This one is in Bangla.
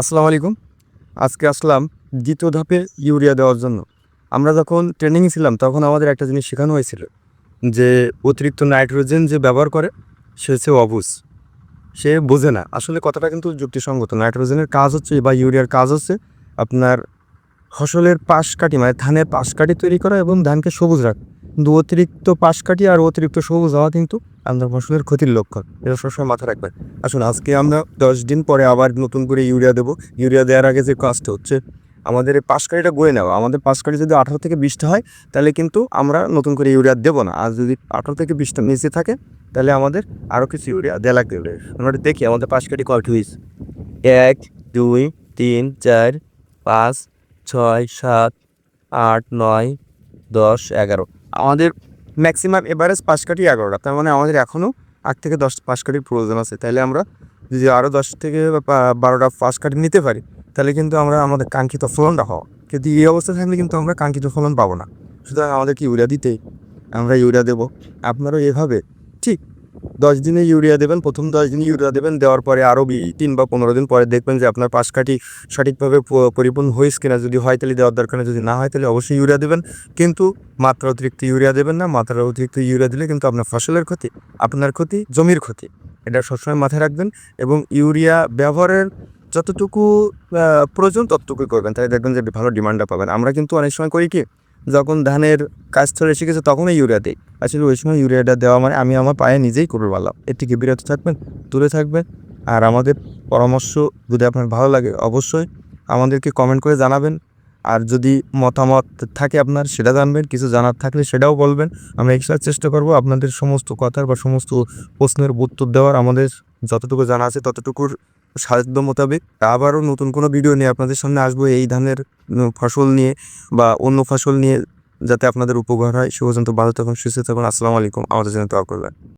আসসালামু আলাইকুম। আজকে আসলাম দ্বিতীয় ধাপে ইউরিয়া দেওয়ার জন্য। আমরা যখন ট্রেনিংয়ে ছিলাম, তখন আমাদের একটা জিনিস শেখানো হয়েছিল, যে অতিরিক্ত নাইট্রোজেন যে ব্যবহার করে, সে হচ্ছে অবুজ। সে বোঝে না। আসলে কথাটা কিন্তু যুক্তিসঙ্গত। নাইট্রোজেনের কাজ হচ্ছে, বা ইউরিয়ার কাজ হচ্ছে, আপনার ফসলের পাশ কাটি মানে ধানের পাশ কাটি তৈরি করা এবং ধানকে সবুজ রাখা। কিন্তু অতিরিক্ত পাশ কাটি আর অতিরিক্ত সবুজ হওয়া কিন্তু আপনার ফসলের ক্ষতির লক্ষণ। এটা সবসময় মাথায় রাখবেন। আসুন, আজকে আমরা দশ দিন পরে আবার নতুন করে ইউরিয়া দেবো। ইউরিয়া দেওয়ার আগে যে কাজটা হচ্ছে, আমাদের এই পাশকাঠিটা গড়ে নেওয়া। আমাদের পাশকাঠি যদি আঠারো থেকে বিশটা হয়, তাহলে কিন্তু আমরা নতুন করে ইউরিয়া দেবো না। আর যদি আঠারো থেকে বিশটা নিচে থাকে, তাহলে আমাদের আরও কিছু ইউরিয়া দেওয়া লাগবে। আমরা দেখি আমাদের পাশকাঠি কয়টি হয়েছে। এক, দুই, তিন, চার, পাঁচ, ছয়, সাত, আট, নয়, দশ, এগারো। আমাদের ম্যাক্সিমাম এভারেজ পাঁচ কাটি এগারোটা, তার মানে আমাদের এখনও আট থেকে দশ পাঁচ কাটির প্রয়োজন আছে। তাহলে আমরা যদি আরও দশ থেকে বারোটা পাঁচ কাটি নিতে পারি তাহলে কিন্তু আমরা আমাদের কাঙ্ক্ষিত ফলনটা হওয়া। কিন্তু এই অবস্থা থাকলে কিন্তু আমরা কাঙ্ক্ষিত ফলন পাবো না। সুতরাং আমাদেরকে ইউরিয়া দিতেই আমরা ইউরিয়া দেবো। আপনারাও এভাবে, ঠিক? দশ দিনে ইউরিয়া দেবেন, প্রথম দশ দিনে ইউরিয়া দেবেন, দেওয়ার পরে আরও তিন বা পনেরো দিন পরে দেখবেন যে আপনার পাশকাঠি সঠিকভাবে পরিপূর্ণ হয়েছে কিনা যদি হয় তাহলে দেওয়ার দরকার যদি না হয় তাহলে অবশ্যই ইউরিয়া দেবেন। কিন্তু মাত্রা অতিরিক্ত ইউরিয়া দেবেন না, মাত্রা অতিরিক্ত ইউরিয়া দিলে কিন্তু আপনার ফসলের ক্ষতি, আপনার ক্ষতি, জমির ক্ষতি। এটা সবসময় মাথায় রাখবেন এবং ইউরিয়া ব্যবহারের যতটুকু প্রয়োজন ততটুকুই করবেন, তাহলে দেখবেন যে ভালো ডিমান্ডটা পাবেন। আমরা কিন্তু অনেক সময় করি কি যখন ধানের কাজ চলে এসে গেছে তখনই ইউরিয়া দিই। আসলে ওই সময় ইউরিয়াটা দেওয়া মানে আমি আমার পায়ে নিজেই করে পারলাম এর থেকে বিরত থাকবেন, দূরে থাকবেন। আর আমাদের পরামর্শ যদি আপনার ভালো লাগে, অবশ্যই আমাদেরকে কমেন্ট করে জানাবেন। আর যদি মতামত থাকে আপনার, সেটা জানবেন। কিছু জানার থাকলে সেটাও বলবেন। আমরা এক্সট্রা চেষ্টা করব আপনাদের সমস্ত কথার বা সমস্ত প্রশ্নের উত্তর দেওয়ার। আমাদের যতটুকু জানা আছে, ততটুকুর সাধ্য মোতাবেক। আবারও নতুন কোনো ভিডিও নিয়ে আপনাদের সামনে আসব। এই ধানের ফসল নিয়ে বা অন্য ফসল নিয়ে যাতে আপনাদের উপকার হয়। সে পর্যন্ত ভালো থাকুন, সুস্থ থাকুন। আসসালামু আলাইকুম। আমাদের জন্য দোয়া করবেন